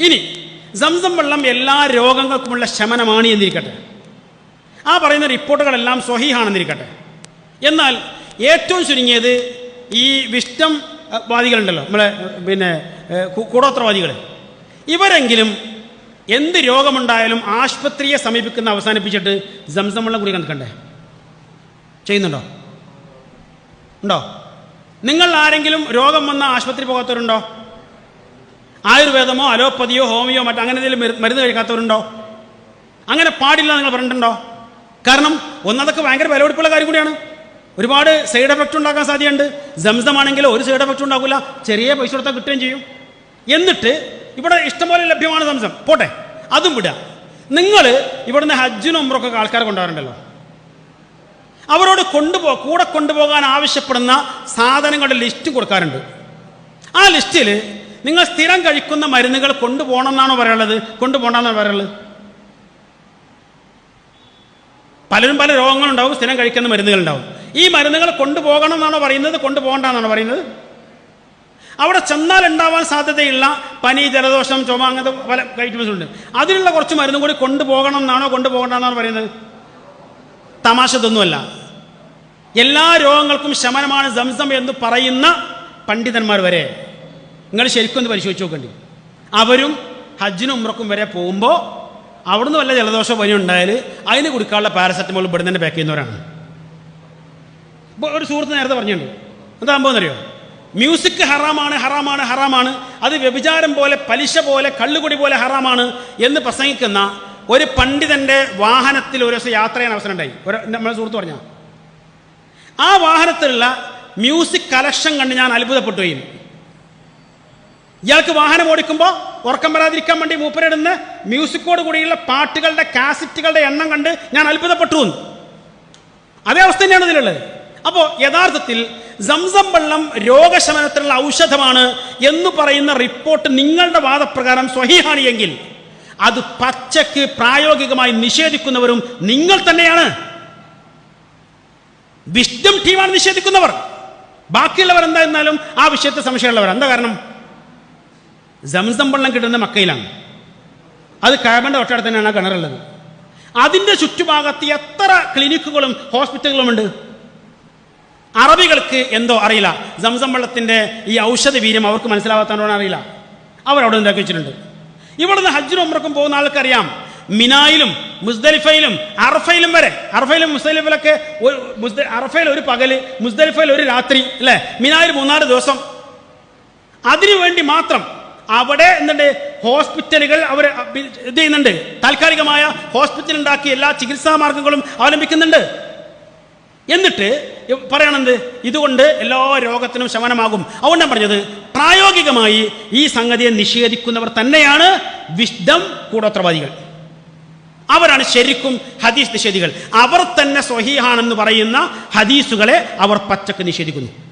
ഇനി സംസം വെള്ളം എല്ലാ രോഗങ്ങൾക്കുമുള്ള ശമനമാണ് എന്നിരിക്കട്ടെ. ആ പറയുന്ന റിപ്പോർട്ടുകളെല്ലാം സ്വഹീഹാണെന്നിരിക്കട്ടെ. എന്നാൽ ഏറ്റവും ചുരുങ്ങിയത് ഈ വിഷ്ടം വാദികളുണ്ടല്ലോ നമ്മളെ പിന്നെ കൂടോത്രവാദികൾ ഇവരെങ്കിലും എന്ത് രോഗമുണ്ടായാലും ആശുപത്രിയെ സമീപിക്കുന്ന അവസാനിപ്പിച്ചിട്ട് സംസം വെള്ളം കുടി കണ്ടേ ചെയ്യുന്നുണ്ടോ? ഉണ്ടോ? നിങ്ങൾ ആരെങ്കിലും രോഗം വന്ന ആശുപത്രി പോകാത്തവരുണ്ടോ? ആയുർവേദമോ അലോപ്പതിയോ ഹോമിയോ മറ്റോ അങ്ങനെ എന്തെങ്കിലും മരു- മരുന്ന് കഴിക്കാത്തവരുണ്ടോ? അങ്ങനെ പാടില്ല നിങ്ങൾ പറഞ്ഞിട്ടുണ്ടോ? കാരണം ഒന്നതൊക്കെ ഭയങ്കര വിലപിടിപ്പുള്ള കാര്യം കൂടിയാണ്. ഒരുപാട് സൈഡ് എഫക്റ്റ് ഉണ്ടാക്കാൻ സാധ്യതയുണ്ട്. സംസം ആണെങ്കിൽ ഒരു സൈഡ് എഫക്റ്റ് ഉണ്ടാക്കില്ല ചെറിയ പൈസ കൊടുത്താൽ കിട്ടുകയും ചെയ്യും. എന്നിട്ട് ഇവിടെ ഇഷ്ടംപോലെ ലഭ്യമാണ് സംസം. പോട്ടെ അതും വിടുക. നിങ്ങൾ ഇവിടുന്ന് ഹജ്ജിനും ഉമ്രൊക്കെ ആൾക്കാരെ കൊണ്ടുവരണ്ടല്ലോ അവരോട് കൊണ്ടുപോ കൂടെ കൊണ്ടുപോകാൻ ആവശ്യപ്പെടുന്ന സാധനങ്ങളുടെ ലിസ്റ്റ് കൊടുക്കാറുണ്ട്. ആ ലിസ്റ്റിൽ നിങ്ങൾ സ്ഥിരം കഴിക്കുന്ന മരുന്നുകൾ കൊണ്ടുപോകണം എന്നാണോ പറയുള്ളത് കൊണ്ടുപോകണമെന്നാണ് പറയുള്ളത് പലരും പല രോഗങ്ങളുണ്ടാവും സ്ഥിരം കഴിക്കുന്ന മരുന്നുകളുണ്ടാവും. ഈ മരുന്നുകൾ കൊണ്ടുപോകണം എന്നാണോ പറയുന്നത്? കൊണ്ടുപോകണ്ടെന്നാണോ പറയുന്നത്? അവിടെ ചെന്നാൽ ഉണ്ടാവാൻ സാധ്യതയുള്ള പനി ജലദോഷം ചുമ അങ്ങനത്തെ പല ഐറ്റംസ് ഉണ്ട്. അതിനുള്ള കുറച്ച് മരുന്നും കൂടി കൊണ്ടുപോകണം എന്നാണോ കൊണ്ടുപോകണ്ടെന്നാണോ പറയുന്നത്? തമാശ ഇതൊന്നുമല്ല. എല്ലാ രോഗങ്ങൾക്കും ശമനമാണ് സംസം എന്ന് പറയുന്ന പണ്ഡിതന്മാർ വരെ. നിങ്ങൾ ശരിക്കും ഒന്ന് പരിശോധിച്ച് നോക്കേണ്ടി. അവരും ഹജ്ജിനും ഉമ്രക്കും വരെ പോകുമ്പോൾ അവിടുന്ന് വല്ല ജലദോഷ പനി ഉണ്ടായാൽ അതിന് കൊടുക്കാനുള്ള പാരസെറ്റമോൾ ഇവിടെ തന്നെ പാക്ക് ചെയ്യുന്നവരാണ്. ഇപ്പോൾ ഒരു സുഹൃത്ത് നേരത്തെ പറഞ്ഞിട്ടുണ്ട്. എന്താ സംഭവം എന്നറിയോ മ്യൂസിക് ഹറാമാണ് ഹറാമാണ് ഹറാമാണ്. അത് വ്യഭിചാരം പോലെ പലിശ പോലെ കള്ളുകുടി പോലെ ഹറാമാണ് എന്ന് പ്രസംഗിക്കുന്ന ഒരു പണ്ഡിതന്റെ വാഹനത്തിൽ ഒരു ദിവസം യാത്ര ചെയ്യാൻ അവസരം ഉണ്ടായി ഒരു നമ്മളെ സുഹൃത്ത് പറഞ്ഞ ആ വാഹനത്തിലുള്ള മ്യൂസിക് കലക്ഷൻ കണ്ട് ഞാൻ അത്ഭുതപ്പെട്ടു ഇയാൾക്ക് വാഹനം ഓടിക്കുമ്പോൾ ഉറക്കം വരാതിരിക്കാൻ വേണ്ടി മൂപ്പരിടുന്ന മ്യൂസിക്കോട് കൂടിയുള്ള പാട്ടുകളുടെ കാസറ്റുകളുടെ എണ്ണം കണ്ട് ഞാൻ അത്ഭുതപ്പെട്ടു. അതേ അവസ്ഥ തന്നെയാണ് ഇതിലുള്ളത്. അപ്പോൾ യഥാർത്ഥത്തിൽ സംസം വെള്ളം രോഗശമനത്തിനുള്ള ഔഷധമാണ് എന്ന് പറയുന്ന റിപ്പോർട്ട് നിങ്ങളുടെ വാദപ്രകാരം സ്വഹിഹാണ് എങ്കിൽ അത് പച്ചക്ക് പ്രായോഗികമായി നിഷേധിക്കുന്നവരും നിങ്ങൾ തന്നെയാണ്. വിഷ്ണു ടീമാണ് നിഷേധിക്കുന്നവർ. ബാക്കിയുള്ളവർ എന്തായിരുന്നാലും ആ വിഷയത്തെ സംശയമുള്ളവർ എന്താ കാരണം? സംസം വെള്ളം കിട്ടുന്ന മക്കയിലാണ്. അത് കാബന്റെ തൊട്ടടുത്ത് തന്നെയാണ് കിണറുള്ളത്. അതിന്റെ ചുറ്റുഭാഗത്ത് എത്ര ക്ലിനിക്കുകളും ഹോസ്പിറ്റലുകളും ഉണ്ട് അറബികൾക്ക് എന്തോ അറിയില്ല. സംസം ഈ ഔഷധ വീര്യം അവർക്ക് മനസ്സിലാവാത്തതുകൊണ്ടാണ് അറിയില്ല. അവരവിടെ ഉണ്ടാക്കി വെച്ചിട്ടുണ്ട്. ഇവിടുന്ന് ഹജ്ജിനും ഉമ്രക്കും പോകുന്ന ആൾക്കറിയാം. മിനായിലും മുസ്ദലിഫയിലും അറഫയിലും വരെ. അറഫയിലും മുസ്ദലിഫിലൊക്കെ അറഫയിൽ ഒരു പകൽ മുസ്ദലിഫയിൽ ഒരു രാത്രി അല്ലേ? മിനായിൽ മൂന്നാൽ ദിവസം. അതിനു വേണ്ടി മാത്രം അവിടെ എന്തുണ്ട്? ഹോസ്പിറ്റലുകൾ അവർ ഇത് ചെയ്യുന്നുണ്ട്. താൽക്കാലികമായ ഹോസ്പിറ്റൽ ഉണ്ടാക്കി എല്ലാ ചികിത്സാ മാർഗങ്ങളും അവലംബിക്കുന്നുണ്ട്. എന്നിട്ട് പറയണത് ഇതുകൊണ്ട് എല്ലാ രോഗത്തിനും ശമനമാകും. അതുകൊണ്ട് പറഞ്ഞത് പ്രായോഗികമായി ഈ സംഗതിയെ നിഷേധിക്കുന്നവർ തന്നെയാണ് വിഷ്ഡം കൂടോത്രവാദികൾ. അവരാണ് ശരിക്കും ഹദീസ് നിഷേധികൾ. അവർ തന്നെ സ്വഹീഹാണെന്ന് പറയുന്ന ഹദീസുകളെ അവർ പച്ചക്ക് നിഷേധിക്കുന്നു.